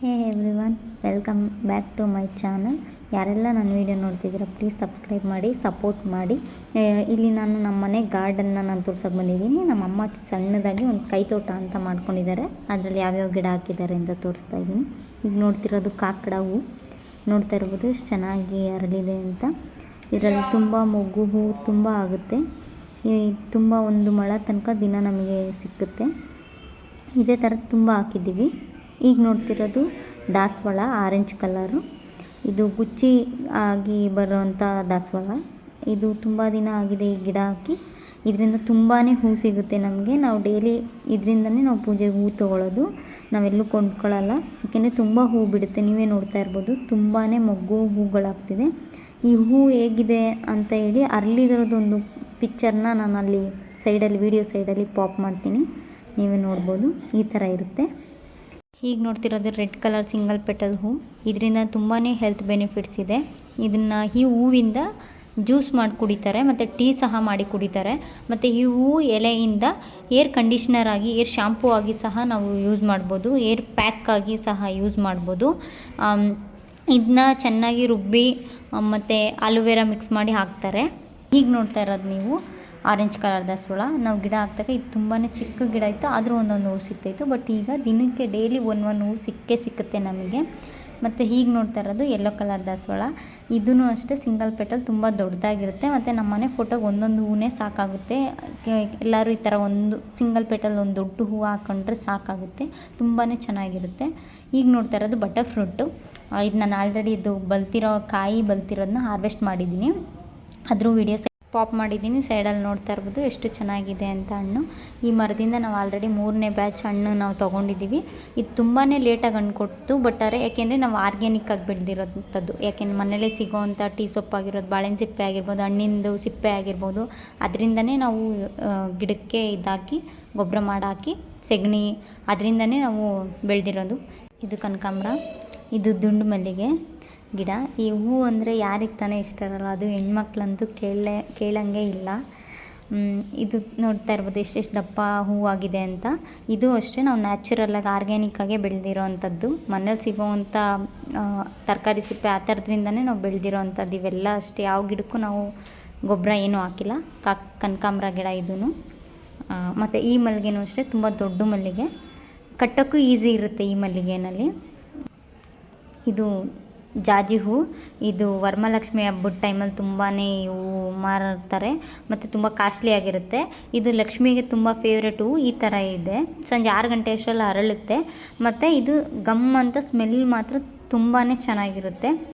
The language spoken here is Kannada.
Hey everyone welcome back to my channel. ಯಾರೆಲ್ಲ ನನ್ನ ವೀಡಿಯೋ ನೋಡ್ತಿದ್ದೀರಾ, ಪ್ಲೀಸ್ ಸಬ್ಸ್ಕ್ರೈಬ್ ಮಾಡಿ, ಸಪೋರ್ಟ್ ಮಾಡಿ. ಇಲ್ಲಿ ನಾನು ನಮ್ಮ ಮನೆ ಗಾರ್ಡನ್ನ ನಾನು ತೋರ್ಸೋಕೆ ಬಂದಿದ್ದೀನಿ. ನಮ್ಮಮ್ಮ ಸಣ್ಣದಾಗಿ ಒಂದು ಕೈತೋಟ ಅಂತ ಮಾಡ್ಕೊಂಡಿದ್ದಾರೆ. ಅದರಲ್ಲಿ ಯಾವ್ಯಾವ ಗಿಡ ಹಾಕಿದ್ದಾರೆ ಅಂತ ತೋರಿಸ್ತಾ ಇದ್ದೀನಿ. ಈಗ ನೋಡ್ತಿರೋದು ಕಾಕಡ ಹೂವು ನೋಡ್ತಾ ಇರ್ಬೋದು ಚೆನ್ನಾಗಿ ಅರಳಿದೆ ಅಂತ. ಇದರಲ್ಲಿ ತುಂಬ ಮೊಗ್ಗು ಹೂವು ತುಂಬ ಆಗುತ್ತೆ. ತುಂಬ ಒಂದು ಮಳೆ ತನಕ ದಿನ ನಮಗೆ ಸಿಕ್ಕುತ್ತೆ. ಇದೇ ಥರ ತುಂಬ ಹಾಕಿದ್ದೀವಿ. ಈಗ ನೋಡ್ತಿರೋದು ದಾಸವಾಳ ಆರೆಂಜ್ ಕಲರು ಇದು ಗುಚ್ಚಿ ಆಗಿ ಬರುವಂಥ ದಾಸವಾಳ. ಇದು ತುಂಬ ದಿನ ಆಗಿದೆ ಈ ಗಿಡ ಹಾಕಿ. ಇದರಿಂದ ತುಂಬಾ ಹೂ ಸಿಗುತ್ತೆ ನಮಗೆ. ನಾವು ಡೈಲಿ ಇದರಿಂದನೇ ನಾವು ಪೂಜೆಗೆ ಹೂ ತೊಗೊಳ್ಳೋದು ನಾವೆಲ್ಲೂ ಕೊಂಡ್ಕೊಳ್ಳಲ್ಲ ಯಾಕೆಂದರೆ ತುಂಬ ಹೂ ಬಿಡುತ್ತೆ. ನೀವೇ ನೋಡ್ತಾ ಇರ್ಬೋದು. ತುಂಬಾ ಮೊಗ್ಗು ಹೂಗಳಾಗ್ತಿದೆ. ಈ ಹೂ ಹೇಗಿದೆ ಅಂತ ಹೇಳಿ ಅರಳಿದಿರೋದೊಂದು ಪಿಕ್ಚರ್ನ ನಾನು ಅಲ್ಲಿ ಸೈಡಲ್ಲಿ ವೀಡಿಯೋ ಸೈಡಲ್ಲಿ ಪಾಪ್ ಮಾಡ್ತೀನಿ. ನೀವೇ ನೋಡ್ಬೋದು. ಈ ಥರ ಇರುತ್ತೆ. ಈಗ ನೋಡ್ತಿರೋದು ರೆಡ್ ಕಲರ್ ಸಿಂಗಲ್ ಪೆಟಲ್ ಹೂ ಇದರಿಂದ ತುಂಬಾ ಹೆಲ್ತ್ ಬೆನಿಫಿಟ್ಸ್ ಇದೆ. ಇದನ್ನು ಈ ಹೂವಿಂದ ಜ್ಯೂಸ್ ಮಾಡಿ ಕುಡಿತಾರೆ, ಮತ್ತು ಟೀ ಸಹ ಮಾಡಿ ಕುಡಿತಾರೆ. ಮತ್ತು ಈ ಹೂವು ಎಲೆಯಿಂದ ಏರ್ ಕಂಡೀಷ್ನರ್ ಆಗಿ, ಏರ್ ಶಾಂಪೂ ಆಗಿ ಸಹ ನಾವು ಯೂಸ್ ಮಾಡ್ಬೋದು. ಏರ್ ಪ್ಯಾಕ್ ಆಗಿ ಸಹ ಯೂಸ್ ಮಾಡ್ಬೋದು. ಇದನ್ನ ಚೆನ್ನಾಗಿ ರುಬ್ಬಿ, ಮತ್ತು ಅಲೋವೆರಾ ಮಿಕ್ಸ್ ಮಾಡಿ ಹಾಕ್ತಾರೆ. ಈಗ ನೋಡ್ತಾ ಇರೋದು ನೀವು. ಆರೆಂಜ್ ಕಲರ್ ದಾಸೋಳ ನಾವು ಗಿಡ ಹಾಕ್ದಾಗ ಇದು ತುಂಬಾ ಚಿಕ್ಕ ಗಿಡ ಇತ್ತು, ಆದರೂ ಒಂದೊಂದು ಹೂವು ಸಿಗ್ತಾಯಿತ್ತು ಬಟ್ ಈಗ ದಿನಕ್ಕೆ ಡೈಲಿ ಒಂದು ಒಂದು ಹೂವು ಸಿಕ್ಕೇ ಸಿಕ್ಕುತ್ತೆ ನಮಗೆ. ಮತ್ತು ಹೀಗೆ ನೋಡ್ತಾ ಇರೋದು ಯೆಲ್ಲೋ ಕಲರ್ ದಾಸವಾಳ. ಇದೂ ಅಷ್ಟೇ ಸಿಂಗಲ್ ಪೆಟಲ್ ತುಂಬ ದೊಡ್ಡದಾಗಿರುತ್ತೆ. ಮತ್ತು ನಮ್ಮ ಮನೆ ಫೋಟೋಗೆ ಒಂದೊಂದು ಹೂವೇ ಸಾಕಾಗುತ್ತೆ. ಎಲ್ಲರೂ ಈ ಥರ ಒಂದು ಸಿಂಗಲ್ ಪೆಟಲ್ ಒಂದು ದೊಡ್ಡ ಹೂವು ಹಾಕ್ಕೊಂಡ್ರೆ ಸಾಕಾಗುತ್ತೆ. ತುಂಬಾ ಚೆನ್ನಾಗಿರುತ್ತೆ. ಈಗ ನೋಡ್ತಾ ಇರೋದು ಬಟರ್ ಫ್ರೂಟು ಇದು ನಾನು ಆಲ್ರೆಡಿ ಇದು ಬಲ್ತಿರೋ ಕಾಯಿ ಬಲ್ತಿರೋದನ್ನ ಹಾರ್ವೆಸ್ಟ್ ಮಾಡಿದ್ದೀನಿ. ಅದ್ರ ವೀಡಿಯೋಸ್ ಪಾಪ್ ಮಾಡಿದ್ದೀನಿ, ಸೈಡಲ್ಲಿ ನೋಡ್ತಾ ಇರ್ಬೋದು ಎಷ್ಟು ಚೆನ್ನಾಗಿದೆ ಅಂತ ಹಣ್ಣು. ಈ ಮರದಿಂದ ನಾವು ಆಲ್ರೆಡಿ ಮೂರನೇ ಬ್ಯಾಚ್ ಹಣ್ಣು ನಾವು ತೊಗೊಂಡಿದ್ದೀವಿ. ಇದು ತುಂಬಾ ಲೇಟಾಗಿ ಹಣ್ಣು ಕೊಟ್ಟು ಬಟ್ ಅರೆ ಯಾಕೆಂದರೆ ನಾವು ಆರ್ಗ್ಯಾನಿಕ್ಕಾಗಿ ಬೆಳೆದಿರೋಂಥದ್ದು. ಯಾಕೆಂದ್ರೆ ಮನೇಲೇ ಸಿಗೋವಂಥ ಟೀ ಸೊಪ್ಪಾಗಿರೋದು ಬಾಳೆಹಣ್ಣು ಸಿಪ್ಪೆ ಆಗಿರ್ಬೋದು, ಹಣ್ಣಿಂದು ಸಿಪ್ಪೆ ಆಗಿರ್ಬೋದು, ಅದರಿಂದನೇ ನಾವು ಗಿಡಕ್ಕೆ ಇದಾಕಿ, ಗೊಬ್ಬರ ಮಾಡಾಕಿ, ಸೆಗಣಿ, ಅದರಿಂದನೇ ನಾವು ಬೆಳೆದಿರೋದು. ಇದು ಕನಕಾಂಬ್ರ, ಇದು ದುಂಡು ಮಲ್ಲಿಗೆ. ಗಿಡ. ಈ ಹೂ ಅಂದರೆ ಯಾರಿಗೆ ತಾನೇ ಇಷ್ಟ ಇರಲ್ಲ. ಅದು ಹೆಣ್ಮಕ್ಳಂತೂ ಕೇಳ ಕೇಳಂಗೆ ಇಲ್ಲ. ಇದು ನೋಡ್ತಾ ಇರ್ಬೋದು ಎಷ್ಟೆಷ್ಟು ದಪ್ಪ ಹೂವಾಗಿದೆ ಅಂತ. ಇದು ಅಷ್ಟೇ, ನಾವು ನ್ಯಾಚುರಲ್ಲಾಗಿ ಆರ್ಗ್ಯಾನಿಕ್ಕಾಗೆ ಬೆಳೆದಿರೋ ಅಂಥದ್ದು ಮನೇಲಿ ಸಿಗೋವಂಥ ತರಕಾರಿ ಸಿಪ್ಪೆ ಆ ಥರದ್ರಿಂದನೇ ನಾವು ಬೆಳೆದಿರೋ ಅಂಥದ್ದು ಇವೆಲ್ಲ ಅಷ್ಟೇ. ಯಾವ ಗಿಡಕ್ಕೂ ನಾವು ಗೊಬ್ಬರ ಏನೂ ಹಾಕಿಲ್ಲ. ಕಾ, ಕನಕಾಂಬ್ರ ಗಿಡ ಇದೂ ಮತ್ತು ಈ ಮಲ್ಲಿಗೆನೂ ಅಷ್ಟೇ, ತುಂಬ ದೊಡ್ಡ ಮಲ್ಲಿಗೆ. ಕಟ್ಟೋಕ್ಕೂ ಈಸಿ ಇರುತ್ತೆ ಈ ಮಲ್ಲಿಗೆನಲ್ಲಿ. ಇದು ಜಾಜಿ ಹೂ. ಇದು ವರಮಹಾಲಕ್ಷ್ಮಿ ಹಬ್ಬದ ಟೈಮಲ್ಲಿ ತುಂಬಾ ಹೂವು ಮಾರ್ತಾರೆ ಮತ್ತು ತುಂಬ ಕಾಸ್ಟ್ಲಿ ಆಗಿರುತ್ತೆ. ಇದು ಲಕ್ಷ್ಮಿಗೆ ತುಂಬ ಫೇವ್ರೆಟ್ ಹೂವು ಈ ಥರ ಇದೆ. ಸಂಜೆ ಆರು ಗಂಟೆ ಅಷ್ಟರಲ್ಲಿ ಅರಳುತ್ತೆ. ಮತ್ತು ಇದು ಗಮ್ ಅಂತ ಸ್ಮೆಲ್ ಮಾತ್ರ ತುಂಬಾ ಚೆನ್ನಾಗಿರುತ್ತೆ.